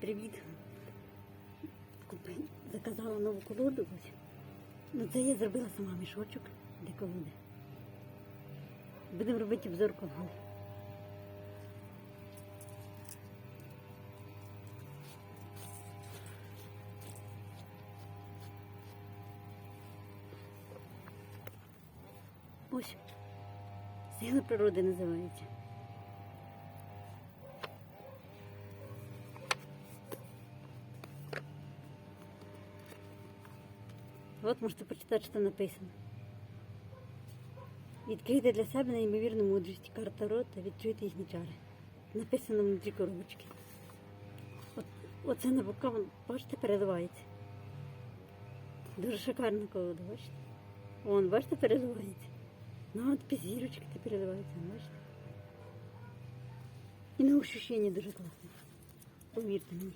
Привіт. Купи, заказала нову колоду. Ось. Ну це я зробила сама мішочок для колоди. Будемо робити обзор колоди. Ось. Сила природи називається. От можете почитати, що там написано. Відкрийте для себе неймовірну мудрість, карта рота, відчуйте їхні чари. Написано внутрі коробочки. От, оце на боках, бачите, переливається. Дуже шикарна колода, бачите? Вон, бачите, переливається. Ну, от пізірочки ти переливається, бачите? І на ощущення дуже класне. Повірте мені.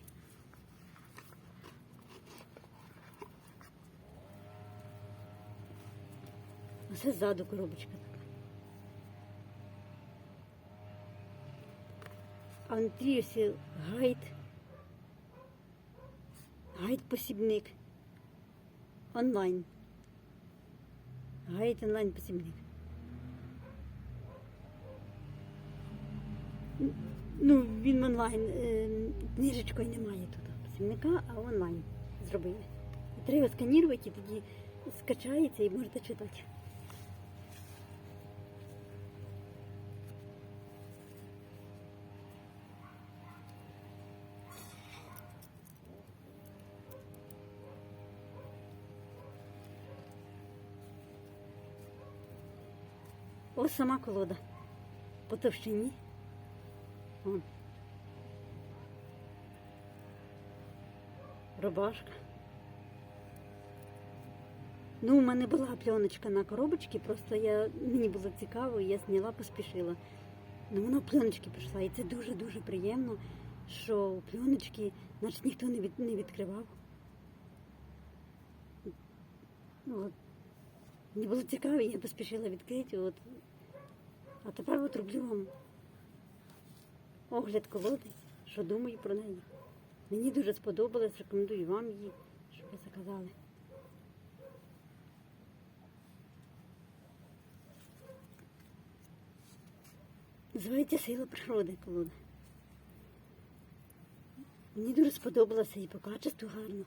Оце ззаду коробочка така. А внутрі ось гайд. Гайд посібник. Онлайн. Гайд онлайн посібник. Ну, він онлайн. е, Книжечкою немає тут посібника, а онлайн зробили. Треба сканірувати тоді скачається і можете читати. Ось сама колода. По товщині. Вон. Рубашка. Ну, у мене була пленочка на коробочці, просто я, мені було цікаво, я зняла, поспішила. Ну, вона в пленочці прийшла, і це дуже-дуже приємно, що у пленочки, значить, ніхто не, від, не відкривав. От. Мені було цікаво, я поспішила відкрити. От. А тепер от роблю вам огляд колоди, що думаю про неї. Мені дуже сподобалось, рекомендую вам її, щоб ви заказали. Називається сила природи колода. Мені дуже сподобалося і по качеству гарно.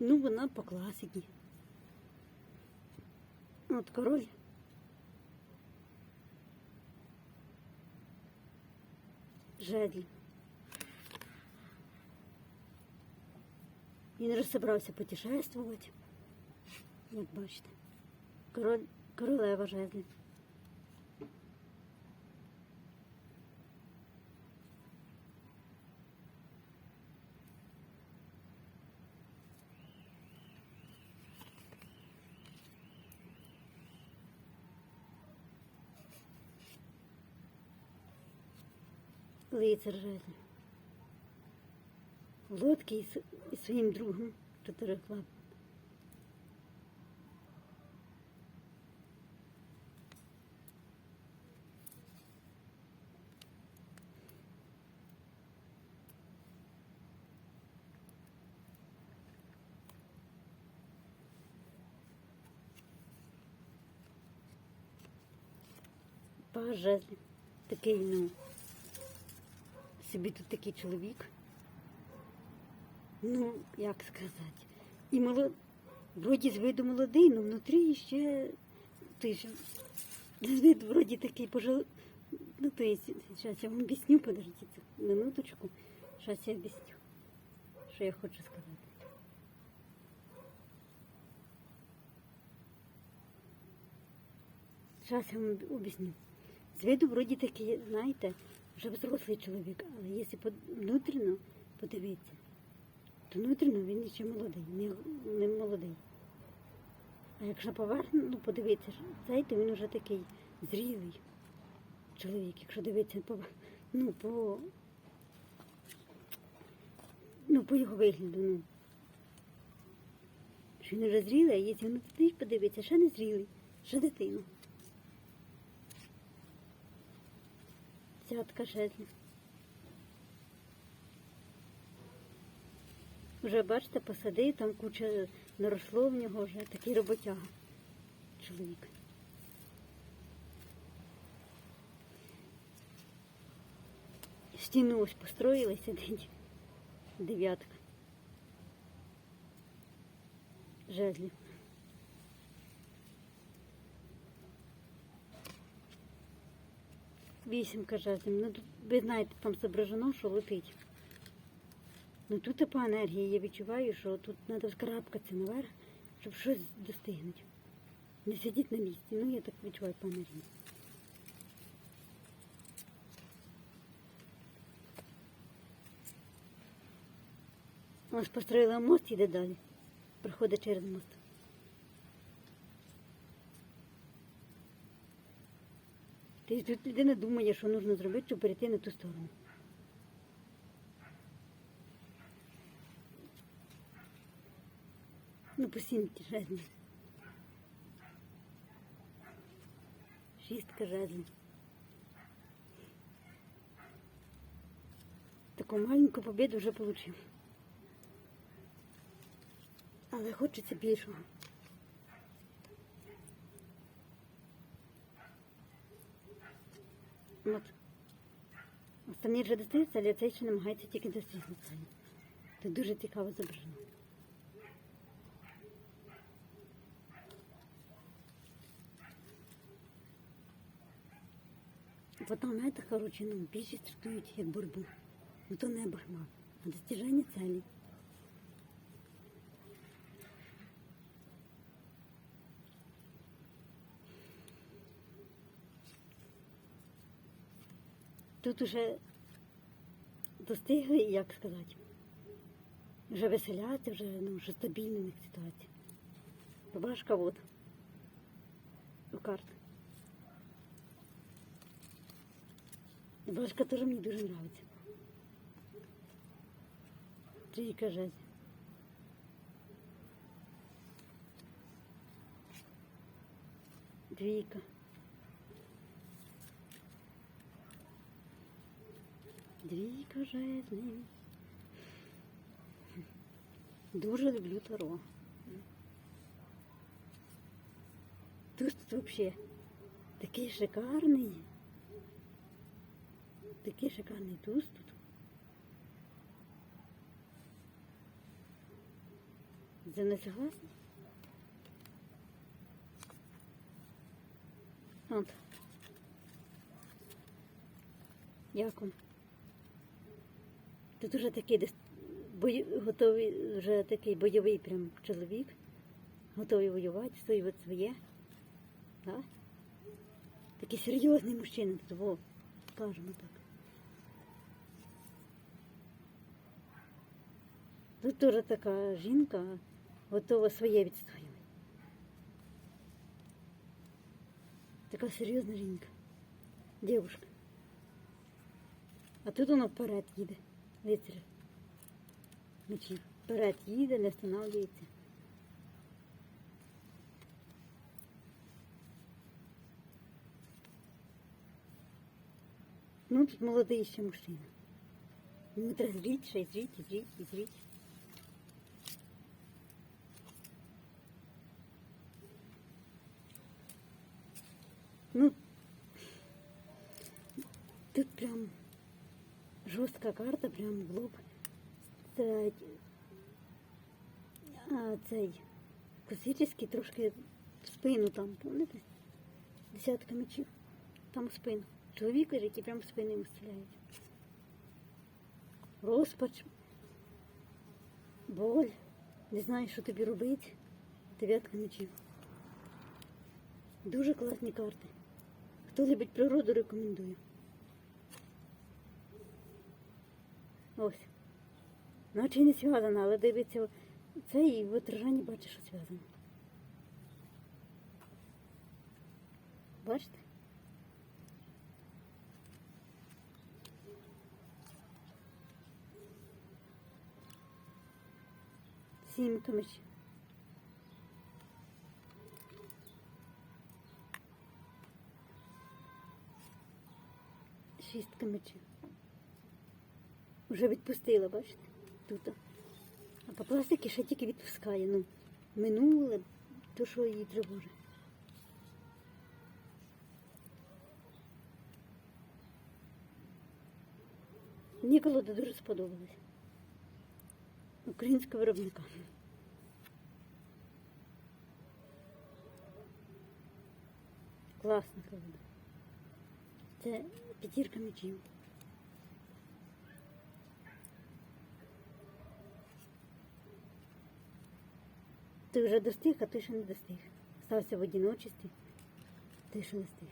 Ну, вона по класиці. От король. Жедлі. Він розібрався путешествувати. Як бачите. Король, королева жезлі. Лицар жезлі. Лодки із своїм другом чотирихлап. Паж жезлів. Такий, ну, собі тут такий чоловік. Ну, як сказати, і молод... вроді з виду молодий, але внутрі ще ти ж з виду вроді такий пожил. Ну, то есть, зараз я вам об'ясню, подождите минуточку. Зараз я об'ясню, що я хочу сказати. Зараз я вам об'ясню. З виду вроді такий, знаєте, вже взрослий чоловік, але якщо внутрішньо подивитися, то внутрішньо він ще молодий, не, не молодий. А якщо поверхну, ну подивитися, цей, то він вже такий зрілий чоловік, якщо дивитися по, ну, по, ну, по його вигляду, ну. Що він вже зрілий, а якщо внутрі подивитися, ще не зрілий, ще дитина. Десятка жезлів. Вже бачите, посадив, там куча наросло в нього вже такий роботяга. Чоловік. Стіну ось построїли, сидить. Дев'ятка. Жезлів. Вісімка жезлів. Ну, ви знаєте, там зображено, що летить. Ну тут і по енергії я відчуваю, що тут треба вскарабкатися наверх, щоб щось достигнути. Не сидіти на місці. Ну я так відчуваю по енергії. Ось построїла мост, іде далі. Проходить через мост. Тобто тут людина думає, що потрібно зробити, щоб перейти на ту сторону. Ну, по сімки жезлів. Шістка жезлів. Таку маленьку побіду вже отримав. Але хочеться більшого. От. Останні вже достаються, але цей ще намагається тільки достигнути. Це дуже цікаво зображено. Потім это, короче, ну, більшість трактують як боротьбу. Ну то не боротьба, а достиження цілі. Тут уже достигли, як сказати, вже веселяться, вже, ну, вже стабільна в них ситуація. Рубашка от у карт. Рубашка теж мені дуже подобається. Трійка жезлів. Двійка. Двійка жезлів. Дуже люблю Таро. Тут взагалі такий шикарний. Такий шикарний туз тут. Це не согласна? От. Як вам? Тут уже такий десь бой... готовий, вже такий бойовий прям чоловік. Готовий воювати, стоїть своє. Да? Такий серйозний мужчина во, скажемо так. Тут теж така жінка готова своє відстоювати. Така серйозна жінка. Дівушка. А тут воно вперед їде. Лицар. Мечі. Вперед їде, не останавливається. Ну, тут молодий ще мужчина. Йому треба зріть, ще зріть, зріть, зріть. Ну, тут прям жорстка карта, прям в лоб. А, цей класичний трошки в спину там, помните? Десятка мечів. Там в спину. Чоловік лежить і прям в спину йому стріляють. Розпач, боль, не знаєш, що тобі робити. Дев'ятка мечів. Дуже класні карти. Хто любить природу, рекомендую. Ось. Наче не зв'язано, але дивиться це і в отражанні бачиш, що зв'язано. Бачите? Сімка мечів. Шістка мечів. Вже відпустила, бачите? Тут. А по пластикі ще тільки відпускає. Ну, минуле, то що її тривожить. Мені колода дуже сподобалась. Українського виробника. Класна колода. Це п'ятірка мечів. Ти вже достиг, а ти ще не достиг. Стався в одиночості, ти ще не стиг.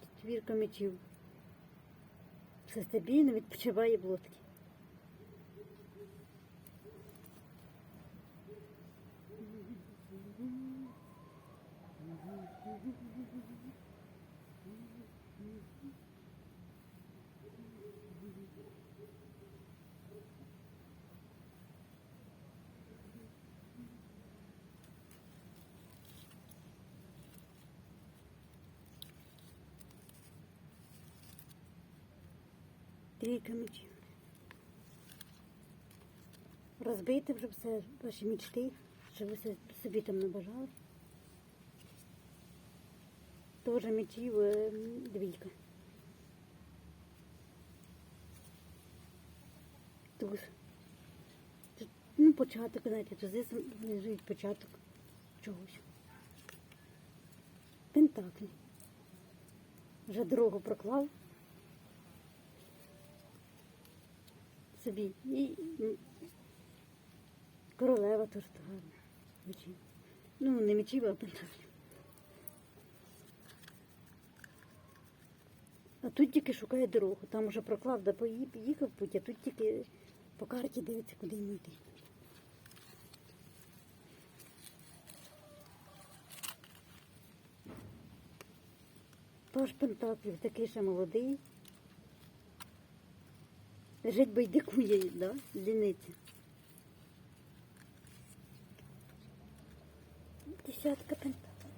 Четвірка мечів. Все стабільно відпочиває в Трійка мечів. Розбити вже все ваші мечти, що ви собі там набажали. Теж мечів е, двійка. Туз. Ну, початок, знаєте, тузи лежить початок чогось. Пентаклі. Вже дорогу проклав. Собі. І королева теж гарна. Ну, не мечів, а пентаклів. А тут тільки шукає дорогу. Там уже проклав, да поїхав путь, а тут тільки по карті дивиться, куди йому йти. Тож Пентаклів такий ще молодий. Лежить байдикує, да? Ліниться. Десятка пентаклів.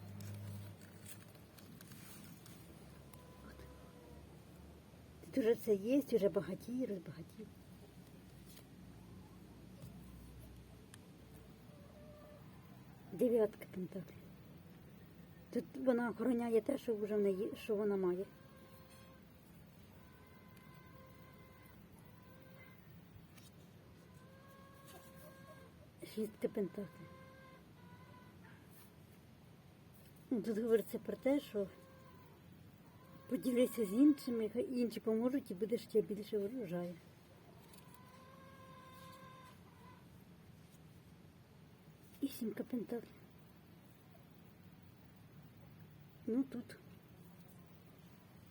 Тут уже це є, вже багатій, розбагатів. Дев'ятка пентаклів. Тут вона охороняє те, що вже в неї, що вона має. Шістка пентаклів. Ну, Тут говориться про те, що поділися з іншими, хай інші поможуть і буде ще більше врожаю. І сімка пентаклів. Ну тут.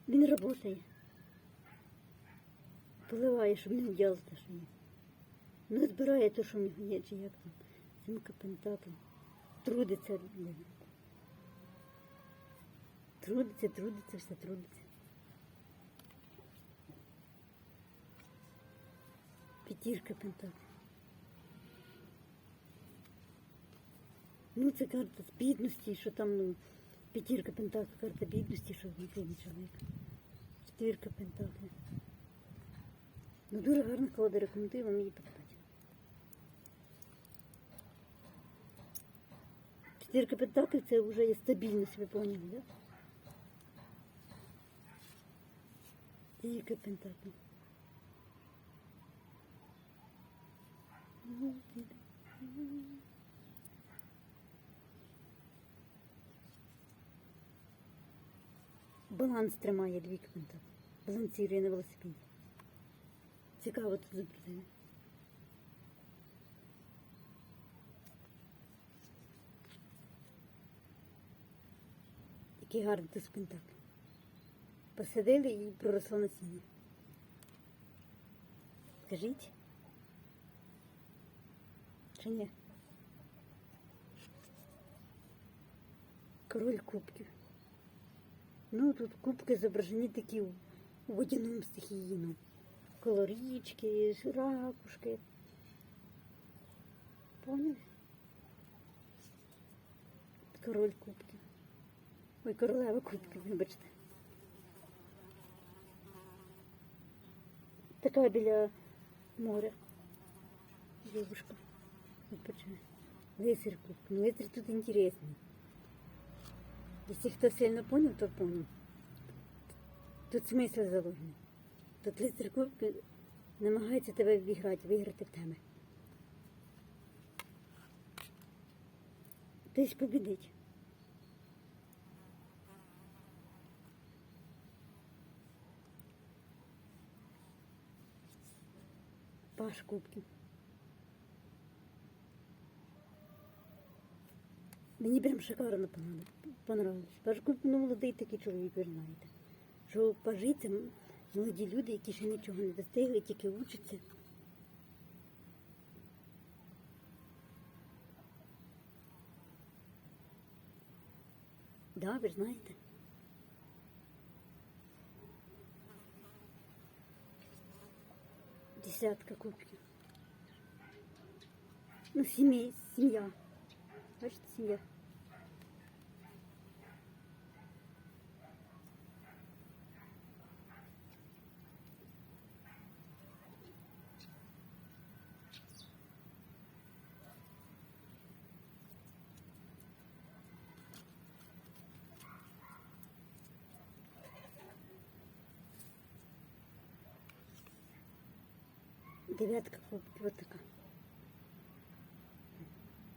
Він працює. Поливає, щоб не вдяло те, що є. Ну, збирає те, що в нього є, чи як там. Сімка пентаклів. Трудиться. Трудиться, трудиться, все трудиться. П'ятірка пентаклів. Ну, це карта з бідності, що там, ну, п'ятірка пентаклів, карта бідності, що бідний чоловік. Четвірка пентаклів. Ну, дуже гарна колода, рекомендую вам її покупати. Четвірка пентаклів це вже є стабільність, ви поняли, да? Трійка пентаклів. Баланс тримає дві пентаклів. Балансує на велосипеді. Цікаво тут зображення. Який гарний тут пентакль. Посадили і проросло насіння. Скажіть? Чи ні? Король кубків. Ну, тут кубки зображені такі у водяному стихії, ну. Колорічки, ракушки. Поняли? Король кубків. Ой, королева кубків, вибачте. Така біля моря. Девушка. Відпочиває. Лицар кубків. Ну, лицар тут інтересний. Якщо хто сильно поняв, то поняв. Тут смисл заложений. Тут лицар кубків намагається тебе віграти, виграти в тебе. Тобто побідить. Паш кубків. Мені прям шикарно понрав- понравилось. Кубків, ну молодий такий чоловік, ви знаєте. Що пажі молоді люди, які ще нічого не достигли, тільки учаться. Да, ви знаєте. Десятка кубків. Ну, сім'я, семья. Бачите, сім'я. Дев'ятка кубків, от така.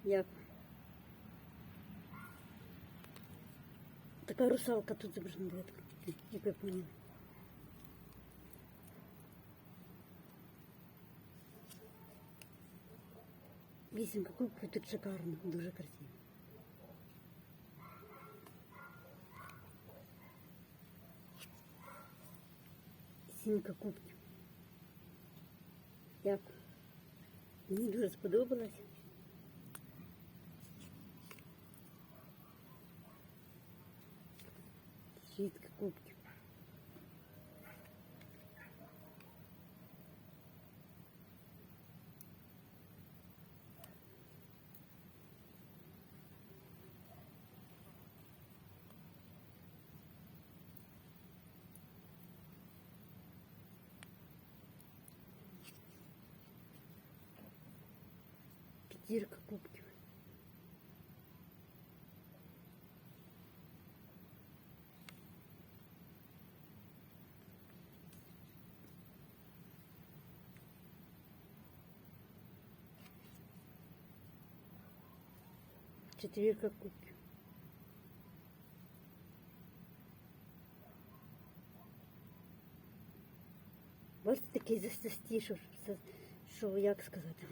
Як? Така русалка тут зображена дев'ятка. Як ви поняли. Вісімка кубків тут шикарно, дуже красиво. Сімка кубків. Як? Мені дуже сподобалось. Шістка кубків. П'ятірка кубків. Четвірка кубків. Бачите, такий застості, що, що, як сказати,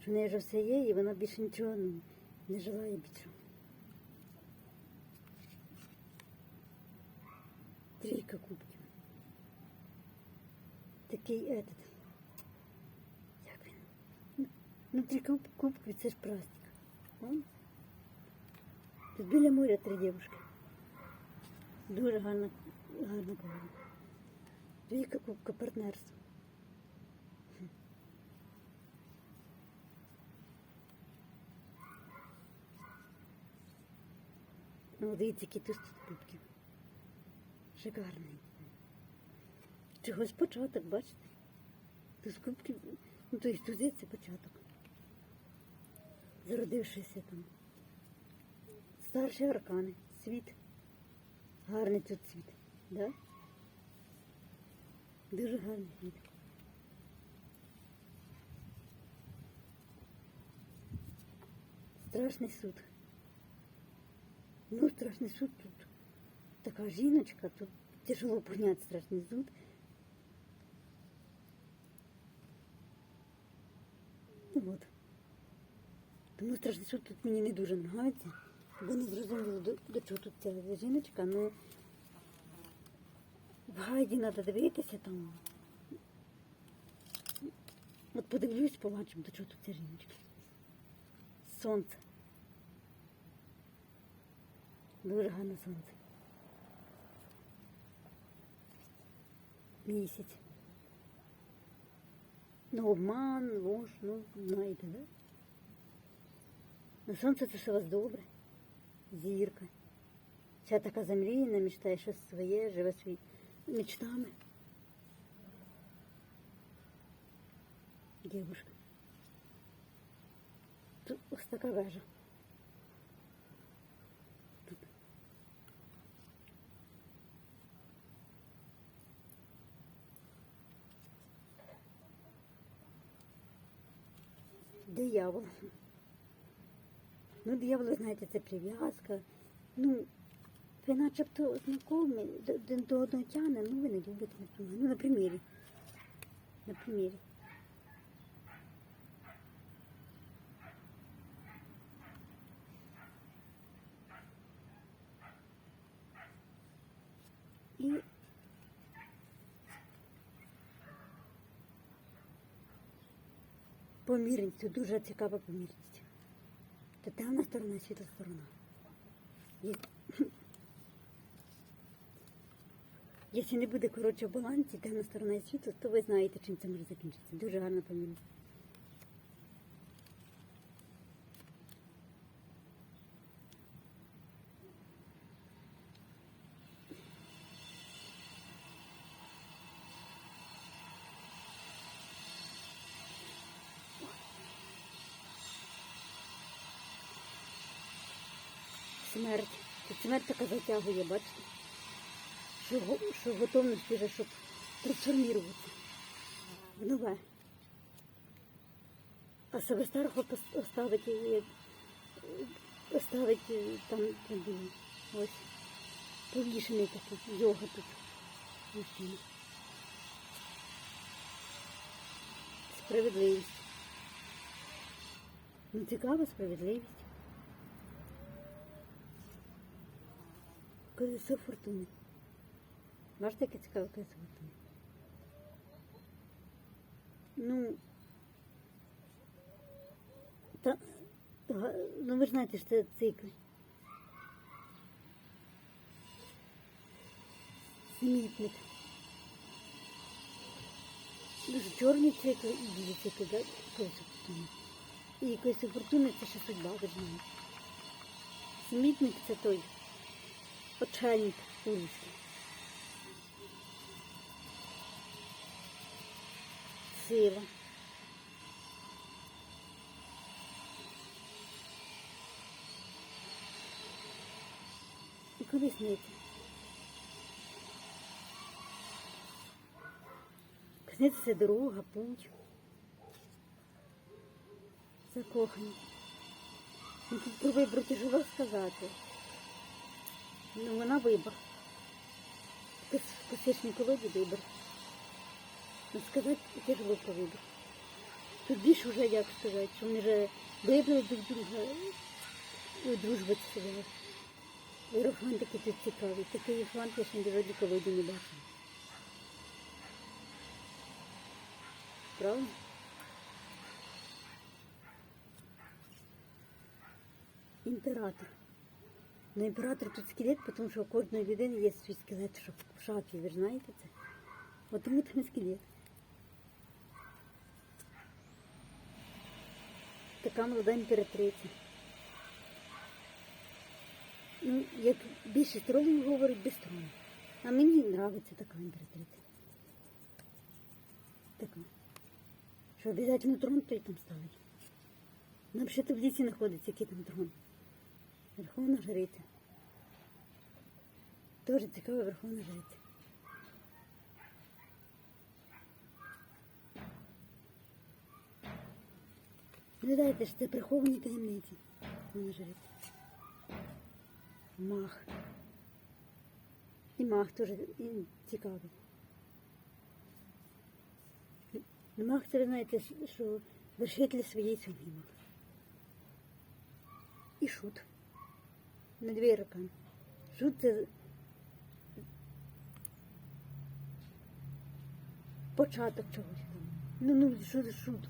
що в неї вже все є, і вона більше нічого ну, не желає більше. Трійка кубків. Такий этот. Як він? Ну, Ну, три куб- кубки це ж праздник. Тут біля моря три дівчинки. Дуже гарна, гарна погода. Двійка кубка партнерства. Ну, дивіться, які тут кубки. Шикарний. Чогось початок, бачите? Тут кубки, ну то есть тут це початок. Зародившися там. Старші аркани, світ. Гарний тут світ, да? Дуже гарний світ. Страшний суд. Ну, страшний суд тут. Така жіночка, тут тяжело поняти страшний суд. Ну, от. Тому страшний суд тут мені не дуже подобається. Бо не зрозуміло, до, до чого тут ця жіночка, ну в гайді треба дивитися там. От подивлюсь, побачимо, до чого тут ця жіночка. Сонце. Дуже гарне сонце. Місяць. Ну, обман, ложь, ну, знаєте, да? На сонце це все у вас добре. Зірка. Вся така замріяна, мечтає щось своє, живе свої мечтами. Дівушка. Тут ось така вежа. Тут. Диявол. Ну, диявол, знаєте, це прив'язка. Ну, ви начебто знайомі, до- до одного тягне, ну ви не любите, знаю. Ну, на примірі. На примірі. І помірність, дуже цікава помірність. Це темна сторона, світла сторона. Якщо не буде коротше в балансі, темна сторона і світла, то ви знаєте, чим це може закінчитися. Дуже гарна помірність. Затягує, бачите? Що, що готовність вже, щоб трансформуватися в нове. А себе старого пос- оставить, і, оставить е, там, було. ось, повішений такий, йога тут. Мужчина. Справедливість. Ну, цікава справедливість. Колесо фортуни. Бачите, яке цікаве колесо фортуни? Ну, та, ну ви ж знаєте, що це цикли. Смітник. Дуже чорні цикли і білі цикли, да? колесо фортуни. І колесо фортуни це ще судьба, ви знаєте. Смітник це той очельник Тульський. Сила. І колісниця. Колісниця це дорога, путь. Закохані. Ну, тут вибору тяжело сказати. Ну, вона вибор. В класичній колоді вибор. Ну, сказати тяжело про вибор. Тут більше вже як сказати, що вони вже вибрали друг друга і дружба себе. Іерофан такий тут цікавий. Такий іерофан я ще ні в колоді не бачила. Правда? Імператор. Ну, імператор тут скелет, тому що у кожної людини є свій скелет що в шафі, ви ж знаєте це? От тому там скелет. Така молода імператриця. Ну, як більшість тролів говорить без трону. А мені подобається така імператриця. Така. Що обов'язково трон той там ставить. Нам ще таблиці знаходиться, який там трон. Верховна жриця. Дуже цікава верховна жриця. Ну дайте ж це приховані таємниці. Верховна жриця. Мах. І мах теж і цікавий. Ну, Мах це ви знаєте, що вершитель своєї сім'ї мах. І шут. На дві руки. Шут це початок чогось там. Ну, ну, що за шут?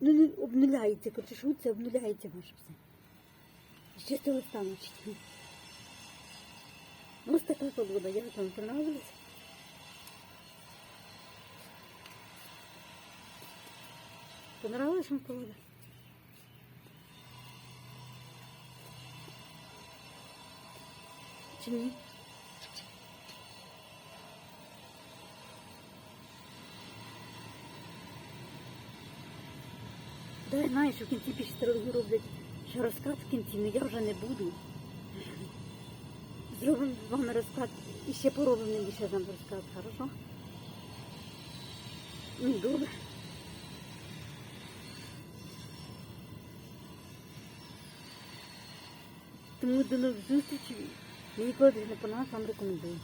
Ну, не обнуляється, коротше, шут це обнуляється ваше все. З чистого стану чисто. Ось така колода, як вам понравилась? Понравилась вам колода? Чи ні? Да, я знаю, що в кінці дорогі роблять ще розклад в кінці, але я вже не буду. Зробимо з вами розклад і ще поробимо мені ще нам розклад, хорошо? Ну, добре. Тому до нових зустрічей. Мені коли не понравилось, вам рекомендую.